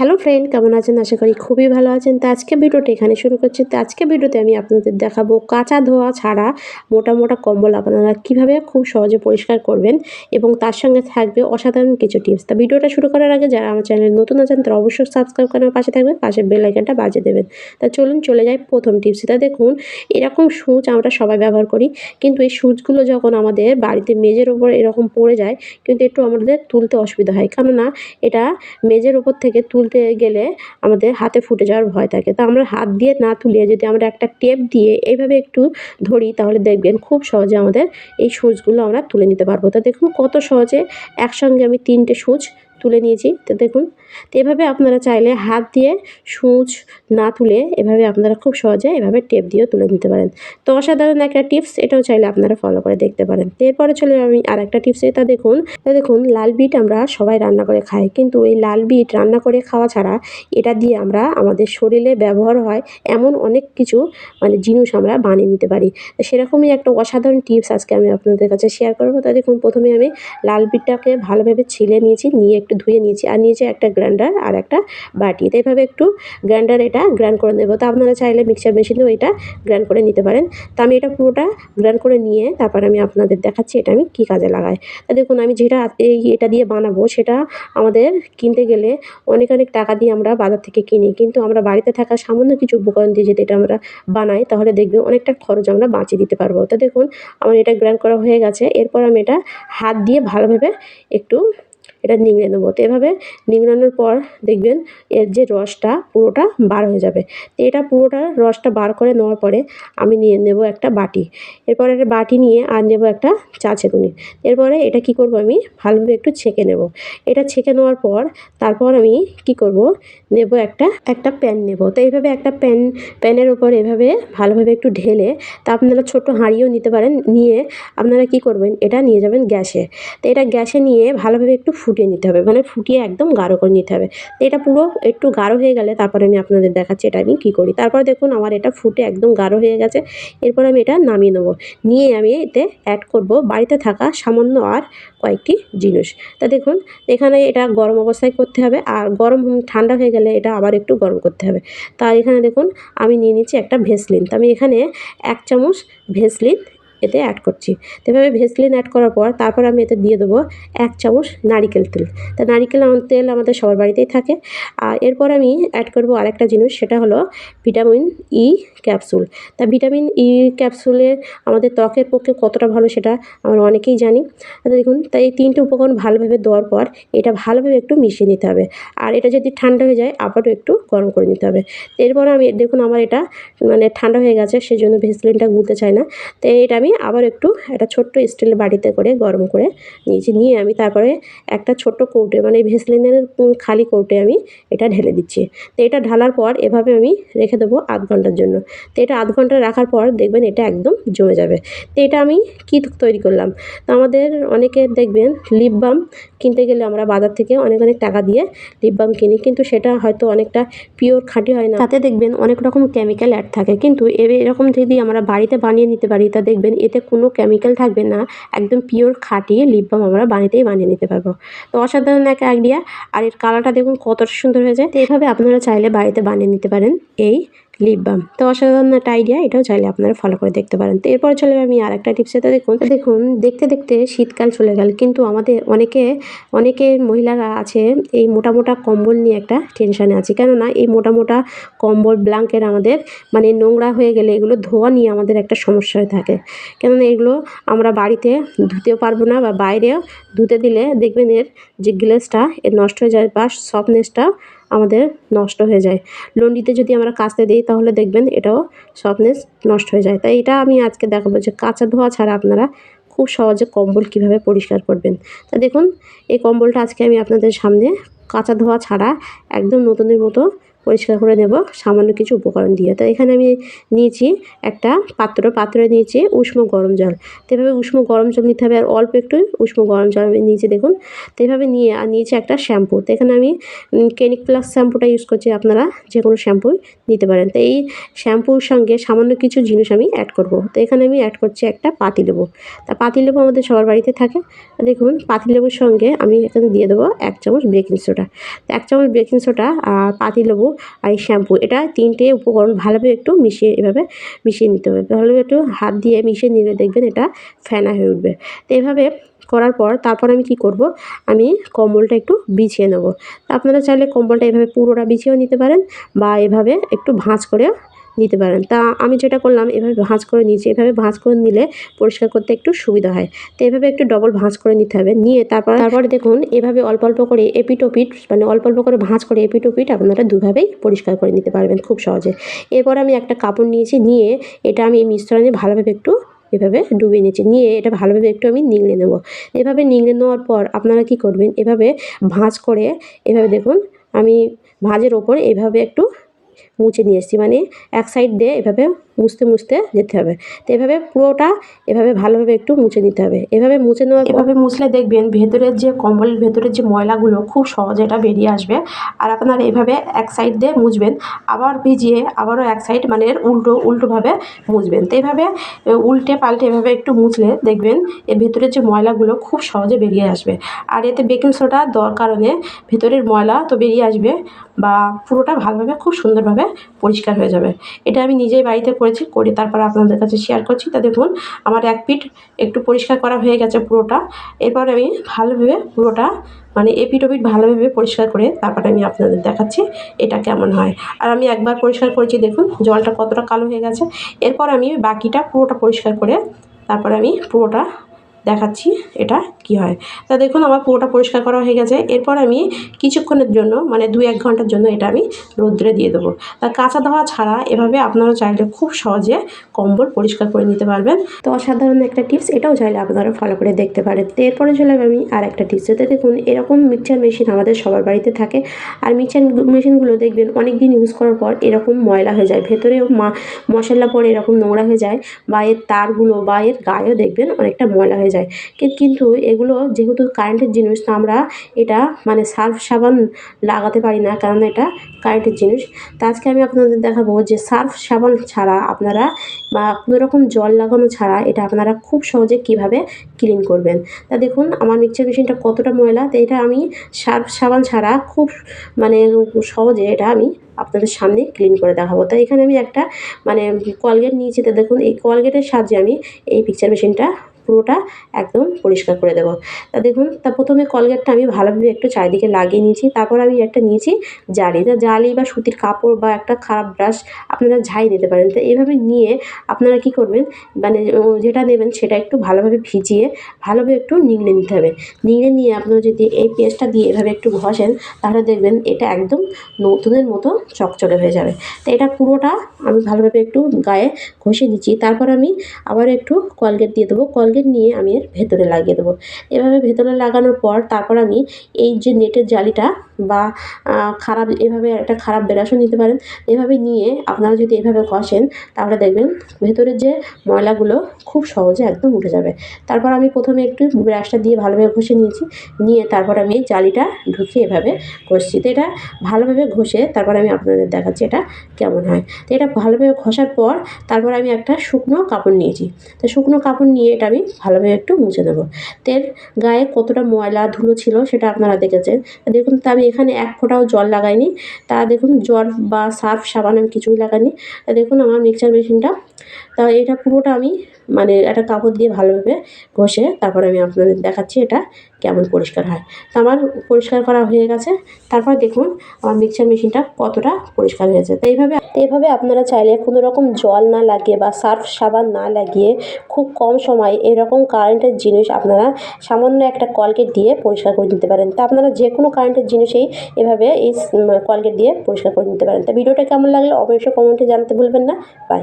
Hello friend, কেমন আছেন? আশা করি খুবই ভালো আছেন। তো আজকে ভিডিওটা এখানে শুরু করছি। তো আজকে ভিডিওতে আমি আপনাদের দেখাবো কাঁচা ধোয়া ছাড়া মোটা মোটা কম্বল আপনারা কীভাবে খুব সহজে পরিষ্কার করবেন এবং তার সঙ্গে থাকবে অসাধারণ কিছু টিপস। তা ভিডিওটা শুরু করার আগে যারা আমার চ্যানেল নতুন আছেন, তারা অবশ্যই সাবস্ক্রাইব করার পাশে থাকবেন, পাশে বেল আইকনটা বাজিয়ে দেবেন। তা চলুন চলে যাই প্রথম টিপস। তা দেখুন, এরকম সুচ আমরা সবাই ব্যবহার করি, কিন্তু এই সুচগুলো যখন আমাদের বাড়িতে মেজের ওপর এরকম পড়ে যায়, কিন্তু একটু আমাদের তুলতে অসুবিধা হয়। কেননা এটা মেজের ওপর থেকে তুলতে গেলে আমাদের হাতে ফুটে যাওয়ার ভয় থাকে। তো আমরা হাত দিয়ে না তুলে যদি আমরা একটা টেপ দিয়ে এইভাবে একটু ধরি, তাহলে দেখবেন খুব সহজে আমাদের এই সুচগুলো আমরা তুলে নিতে পারব। তো দেখুন কত সহজে একসঙ্গে আমি তিনটে সুচ তুলে নিয়েছি। তো দেখুন, তো এভাবে আপনারা চাইলে হাত দিয়ে সূচ না তুলে এভাবে আপনারা খুব সহজে এভাবে টেপ দিয়েও তুলে নিতে পারেন। তো অসাধারণ একটা টিপস, এটাও চাইলে আপনারা ফলো করে দেখতে পারেন। তো এরপরে চলে আমি আর একটা টিপস, এটা দেখুন এটা দেখুন, লাল বিট আমরা সবাই রান্না করে খাই, কিন্তু এই লাল বিট রান্না করে খাওয়া ছাড়া এটা দিয়ে আমরা আমাদের শরীরে ব্যবহার হয় এমন অনেক কিছু মানে জিনিস আমরা বানিয়ে নিতে পারি। তো সেরকমই একটা অসাধারণ টিপস আজকে আমি আপনাদের কাছে শেয়ার করব। তা দেখুন, প্রথমে আমি লাল বিটটাকে ভালোভাবে ছিলে নিয়েছি, নিয়ে একটু ধুয়ে নিয়েছি, আর নিয়েছি একটা গ্রাইন্ডার আর একটা বাটি। তো এইভাবে একটু গ্রাইন্ডার এটা গ্রাইন্ড করে নেব। তো আপনারা চাইলে মিক্সার মেশিনেও এটা গ্রাইন্ড করে নিতে পারেন। তো আমি এটা পুরোটা গ্রাইন্ড করে নিয়ে তারপর আমি আপনাদের দেখাচ্ছি এটা আমি কী কাজে লাগাই। তা দেখুন, আমি যেটা এই এটা দিয়ে বানাবো সেটা আমাদের কিনতে গেলে অনেক অনেক টাকা দিয়ে আমরা বাজার থেকে কিনি। কিন্তু আমরা বাড়িতে থাকা সামান্য কিছু উপকরণ দিয়ে যদি এটা আমরা বানাই, তাহলে দেখবে অনেকটা খরচ আমরা বাঁচিয়ে দিতে পারব। তো দেখুন, আমার এটা গ্রাইন্ড করা হয়ে গেছে। এরপর আমি এটা হাত দিয়ে ভালোভাবে একটু এটা নিংড়ে নেব। তো এভাবে নিংড়ানোর পর দেখবেন এর যে রসটা পুরোটা বার হয়ে যাবে। তো এটা পুরোটা রসটা বার করে নেওয়ার পরে আমি নিয়ে নেব একটা বাটি। এরপরে একটা বাটি নিয়ে আর নেব একটা চা ছেঁকুনি। এরপরে এটা কি করব আমি? ভালোভাবে একটু ছেঁকে নেব। এটা ছেঁকে নেওয়ার পর তারপর আমি কি করব? নেব একটা একটা প্যান নেব। তো এইভাবে একটা প্যান, প্যানের ওপর এভাবে ভালোভাবে একটু ঢেলে তা আপনারা ছোট হাঁড়িও নিতে পারেন। নিয়ে আপনারা কি করবেন? এটা নিয়ে যাবেন গ্যাসে। তো এটা গ্যাসে নিয়ে ভালোভাবে একটু ফুটিয়ে নিতে হবে মানে ফুটিয়ে একদম গাঢ় করে নিতে হবে। এটা পুরো একটু গাঢ় হয়ে গেলে তারপরে আমি আপনাদের দেখাচ্ছি এটা আমি কী করি। তারপর দেখুন আমার এটা ফুটে একদম গাঢ় হয়ে গেছে, এরপর আমি এটা নামিয়ে নেব। নিয়ে আমি এতে অ্যাড করব বাড়িতে থাকা সামান্য আর কয়েকটি জিনিস। তা দেখুন, এখানে এটা গরম অবস্থায় করতে হবে আর গরম ঠান্ডা হয়ে গেলে এটা আবার একটু গরম করতে হবে। তা এখানে দেখুন আমি নিয়ে নিচ্ছি একটা ভেসলিন। তো আমি এখানে এক চামচ ভেসলিন এতে অ্যাড করছি। তো এভাবে ভেসলিন অ্যাড করার পর তারপর আমি এতে দিয়ে দেবো এক চামচ নারিকেল তেল। তা নারিকেল তেল আমাদের সবার বাড়িতেই থাকে। আর এরপর আমি অ্যাড করব আরেকটা জিনিস, সেটা হলো ভিটামিন ই ক্যাপসুল তা ভিটামিন ই ক্যাপসুলের আমাদের ত্বকের পক্ষে কতটা ভালো সেটা আমরা অনেকেই জানি। দেখুন তাই এই তিনটে উপকরণ ভালোভাবে দেওয়ার পর এটা ভালোভাবে একটু মিশিয়ে নিতে হবে। আর এটা যদি ঠান্ডা হয়ে যায়, আবারও একটু গরম করে নিতে হবে। এরপর আমি, দেখুন আমার এটা মানে ঠান্ডা হয়ে গেছে, সেজন্য ভেসলিনটা গুলতে চায় না। তো এটা আমি আবার একটু একটা ছোট্ট স্টিলের বাড়িতে করে গরম করে নিয়েছি। নিয়ে আমি তারপরে একটা ছোট্ট কৌটে মানে ভেসলিনের খালি কৌটে আমি এটা ঢেলে দিচ্ছি। তো এটা ঢালার পর এভাবে আমি রেখে দেবো আধ ঘণ্টার জন্য। তো এটা আধ ঘণ্টা রাখার পর দেখবেন এটা একদম জমে যাবে। তো এটা আমি কী তৈরি করলাম? তো আমাদের অনেকে দেখবেন লিপ বাম কিনতে গেলে আমরা বাজার থেকে অনেক অনেক টাকা দিয়ে লিপ বাম কিনি, কিন্তু সেটা হয়তো অনেকটা পিওর খাঁটি হয় না। তাতে দেখবেন অনেক রকম কেমিক্যাল অ্যাড থাকে। কিন্তু এরকম যদি আমরা বাড়িতে বানিয়ে নিতে পারি, তা দেখবেন এতে কোনো কেমিক্যাল থাকবে না, একদম পিওর খাটিয়ে লিপ বাম আমরা বাড়িতেই বানিয়ে নিতে পারব। তো অসাধারণ এক আইডিয়া আর এর কালারটা দেখুন কতটা সুন্দর হয়ে যায় তো এভাবে আপনারা চাইলে বাড়িতে বানিয়ে নিতে পারেন। এই লিপ বাম তো অসাধারণ একটা আইডিয়া এটাও চাইলে আপনারা ফলো করে দেখতে পারেন। তো এরপর চলে আমি আর একটা টিপস এটা দেখুন দেখুন, দেখতে দেখতে শীতকাল চলে গেল, কিন্তু আমাদের অনেকে অনেকে মহিলারা আছে, এই মোটা মোটা কম্বল নিয়ে একটা টেনশানে আছে। কেননা এই মোটা মোটা কম্বল ব্ল্যাঙ্কেট আমাদের মানে নোংরা হয়ে গেলে এগুলো ধোয়া নিয়ে আমাদের একটা সমস্যা হয়ে থাকে। কেননা এগুলো আমরা বাড়িতে ধুতেও পারব না বা বাইরেও ধুতে দিলে দেখবেন এর যে গ্লেসটা এর নষ্ট হয়ে যায় বা সফটনেসটা আমাদের নষ্ট হয়ে যায়। লন্ডিতে যদি আমরা কাচতে দিই, তাহলে দেখবেন এটাও সফটনেস নষ্ট হয়ে যায়। তাই এটা আমি আজকে দেখাবো যে কাঁচা ধোয়া ছাড়া আপনারা খুব সহজে কম্বল কীভাবে পরিষ্কার করবেন। তা দেখুন, এই কম্বলটা আজকে আমি আপনাদের সামনে কাঁচা ধোয়া ছাড়া একদম নতুনের মতো পরিষ্কার করে নেব, সামান্য কিছু উপকরণ দিয়ে। তো এখানে আমি নিয়েছি একটা পাত্র, পাত্রে নিয়েছি উষ্ণ গরম জল। তো এভাবে উষ্ণ গরম জল নিতে হবে আর অল্প একটু উষ্ণ গরম জল আমি নিয়েছি, দেখুন। তো এভাবে নিয়ে, আর নিয়েছি একটা শ্যাম্পু। তো এখানে আমি ক্লিনিক প্লাস শ্যাম্পুটা ইউজ করছি, আপনারা যে কোনো শ্যাম্পু নিতে পারেন। তো এই শ্যাম্পুর সঙ্গে সামান্য কিছু জিনিস আমি অ্যাড করব। তো এখানে আমি অ্যাড করছি একটা পাতি পাতিলেবু তা পাতিলেবু আমাদের সবার বাড়িতে থাকে। দেখুন পাতিলেবুর সঙ্গে আমি এখানে দিয়ে দেবো এক চামচ বেকিং সোডা এক চামচ বেকিং সোডা আর পাতিলেবু আর শ্যাম্পু এটা তিনটে উপকরণ ভালোভাবে একটু মিশিয়ে এভাবে মিশিয়ে নিতে হবে। ভালোভাবে একটু হাত দিয়ে মিশিয়ে নিলে দেখবেন এটা ফেনা হয়ে উঠবে। তো এভাবে করার পর তারপর আমি কি করব? আমি কম্বলটা একটু বিছিয়ে নেব। আপনারা চাইলে কম্বলটা এভাবে পুরোটা বিছিয়েও নিতে পারেন বা এভাবে একটু ভাঁজ করে নিতে পারেন। তা আমি যেটা করলাম, এভাবে ভাঁজ করে নিয়েছি। এভাবে ভাঁজ করে নিলে পরিষ্কার করতে একটু সুবিধা হয়। তো এভাবে একটু ডবল ভাঁজ করে নিতে হবে। নিয়ে তারপর, তারপরে দেখুন, এভাবে অল্প অল্প করে এপিট ওপিট মানে অল্প অল্প করে ভাঁজ করে এপিটোপিট আপনারা দুভাবেই পরিষ্কার করে নিতে পারবেন খুব সহজে। এরপর আমি একটা কাপড় নিয়েছি, নিয়ে এটা আমি এই মিশ্রণে ভালোভাবে একটু এভাবে ডুবিয়ে নিয়েছি। নিয়ে এটা ভালোভাবে একটু আমি নিংড়ে নেব। এভাবে নিংড়ে নেওয়ার পর আপনারা কি করবেন, এভাবে ভাঁজ করে, এভাবে দেখুন, আমি ভাঁজের ওপর এভাবে একটু মুছে নিয়ে এসেছি। মানে এক সাইড দিয়ে এভাবে মুছতে মুছতে যেতে হবে। তো এভাবে পুরোটা এভাবে ভালোভাবে একটু মুছে নিতে হবে। এভাবে মুছে নেওয়া এভাবে মুছলে দেখবেন ভেতরের যে কম্বলের ভেতরের যে ময়লাগুলো খুব সহজে এটা বেরিয়ে আসবে। আর আপনার এভাবে এক সাইড দিয়ে মুছবেন, আবার ভিজিয়ে আবারও এক সাইড মানে এর উল্টো, উল্টোভাবে মুছবেন। তো এভাবে উল্টে পাল্টে এভাবে একটু মুছলে দেখবেন এর ভেতরের যে ময়লাগুলো খুব সহজে বেরিয়ে আসবে। আর এতে বেকিং সোডা দেওয়ার কারণে ভেতরের ময়লা তো বেরিয়ে আসবে বা পুরোটা ভালোভাবে, খুব সুন্দরভাবে পরিষ্কার হয়ে যাবে। এটা আমি নিজেই বাড়িতে করেছি, করে তারপর আপনাদের কাছে শেয়ার করছি। তা দেখুন, আমার এক পিঠ একটু পরিষ্কার করা হয়ে গেছে পুরোটা। এরপর আমি ভালোভাবে পুরোটা মানে এপিট ওপিট ভালোভাবে পরিষ্কার করে তারপরে আমি আপনাদের দেখাচ্ছি এটা কেমন হয়। আর আমি একবার পরিষ্কার করেছি, দেখুন, জলটা কতটা কালো হয়ে গেছে। এরপর আমি বাকিটা পুরোটা পরিষ্কার করে তারপরে আমি পুরোটা দেখাচ্ছি এটা কি হয়। তা দেখুন, আমার পুরোটা পরিষ্কার করা হয়ে গেছে। এরপর আমি কিছুক্ষণের জন্য মানে দু এক ঘণ্টার জন্য এটা আমি রৌদ্রে দিয়ে দেবো। তা কাঁচা ধোয়া ছাড়া এভাবে আপনারা চাইলে খুব সহজে কম্বল পরিষ্কার করে নিতে পারবেন। তো অসাধারণ একটা টিপস, এটাও চাইলে আপনারা ফলো করে দেখতে পারেন। তো এরপরে চলে আমি আর একটা টিপস। এতে দেখুন, এরকম মিক্সচার মেশিন আমাদের সবার বাড়িতে থাকে। আর মিক্সচার মেশিনগুলো দেখবেন অনেক দিন ইউজ করার পর এরকম ময়লা হয়ে যায়। ভেতরেও মশলা পরে এরকম নোংরা হয়ে যায়। বা এর তারগুলো বা এর গায়েও দেখবেন অনেকটা ময়লা হয়ে যায়। কিন্তু এগুলো যেহেতু কারেন্টের জিনিস, তো আমরা এটা মানে সার্ফ সাবান লাগাতে পারি না, কারণ এটা কারেন্টের জিনিস। তো আজকে আমি আপনাদের দেখাবো যে সার্ফ সাবান ছাড়া আপনারা বা কোনো রকম জল লাগানো ছাড়া এটা আপনারা খুব সহজে কীভাবে ক্লিন করবেন। তা দেখুন, আমার মিক্সার মেশিনটা কতটা ময়লা, তো এটা আমি সার্ফ সাবান ছাড়া খুব মানে সহজে এটা আমি আপনাদের সামনে ক্লিন করে দেখাবো। তাই এখানে আমি একটা মানে কলগেট নিয়েছি, তো দেখুন, এই কলগেটের সাহায্যে আমি এই পিকচার মেশিনটা পুরোটা একদম পরিষ্কার করে দেবো। তা দেখুন, তা প্রথমে কলগেটটা আমি ভালোভাবে একটু চারিদিকে লাগিয়ে নিয়েছি, তারপর আমি একটা নিয়েছি জালি। তা জালি বা সুতির কাপড় বা একটা খারাপ ব্রাশ আপনারা ঝাই নিতে পারেন। তো এইভাবে নিয়ে আপনারা কি করবেন মানে যেটা নেবেন সেটা একটু ভালোভাবে ভিজিয়ে ভালোভাবে একটু নিংড়ে নিতে হবে। নিংড়ে নিয়ে আপনারা যদি এই পেস্টটা দিয়ে এভাবে একটু ঘষেন, তাহলে দেখবেন এটা একদম নতুনের মতো চকচকে হয়ে যাবে। তো এটা পুরোটা আমি ভালোভাবে একটু গায়ে ঘষে দিচ্ছি তারপর আমি আবার একটু কলগেট দিয়ে দেবো। কলগেট নিয়ে আমি এর ভেতরে লাগিয়ে দেবো। এভাবে ভেতরে লাগানোর পর তারপর আমি এই যে নেটের জালিটা বা খারাপ, এভাবে একটা খারাপ ব্রাশও নিতে পারেন। এভাবে নিয়ে আপনারা যদি এভাবে ঘষেন তাহলে দেখবেন ভেতরের যে ময়লাগুলো খুব সহজে একদম উঠে যাবে। তারপর আমি প্রথমে একটু ব্রাশটা দিয়ে ভালোভাবে ঘষে নিয়েছি। নিয়ে তারপর আমি এই জালিটা ঢুকিয়ে এভাবে ঘষছি। তো এটা ভালোভাবে ঘষে তারপর আমি আপনাদের দেখাচ্ছি এটা কেমন হয়। তো এটা ভালোভাবে ঘষার পর তারপর আমি একটা শুকনো কাপড় নিয়েছি। তো শুকনো কাপড় নিয়ে এটা আমি ভালোভাবে একটু মুছে দেবো। তেল গায়ে কতটা ময়লা ধুলো ছিল সেটা আপনারা দেখেছেন। দেখুন, তা আমি এখানে এক ফোঁটাও জল লাগাইনি। তা দেখুন, জল বা সার্ফ, সাবান আমি কিছুই লাগাইনি। তা দেখুন, আমার মিক্সচার মেশিনটা তা এটা পুরোটা আমি মানে একটা কাপড় দিয়ে ভালোভাবে ঘষে তারপর আমি আপনাদের দেখাচ্ছি এটা কেমন পরিষ্কার হয়। তো আমার পরিষ্কার করা হয়ে গেছে। তারপর দেখুন আমার মিক্সার মেশিনটা কতটা পরিষ্কার হয়েছে। তো এইভাবে এইভাবে আপনারা চাইলে কোনো রকম জল না লাগিয়ে বা সার্ফ সাবান না লাগিয়ে খুব কম সময়ে এরকম কারেন্টের জিনিস আপনারা সামান্য একটা কলগেট দিয়ে পরিষ্কার করে নিতে পারেন। তা আপনারা যে কোনো কারেন্টের জিনিসেই এভাবে এই কলগেট দিয়ে পরিষ্কার করে নিতে পারেন। তো ভিডিওটা কেমন লাগলে অবশ্যই কমেন্টে জানাতে ভুলবেন না। বাই।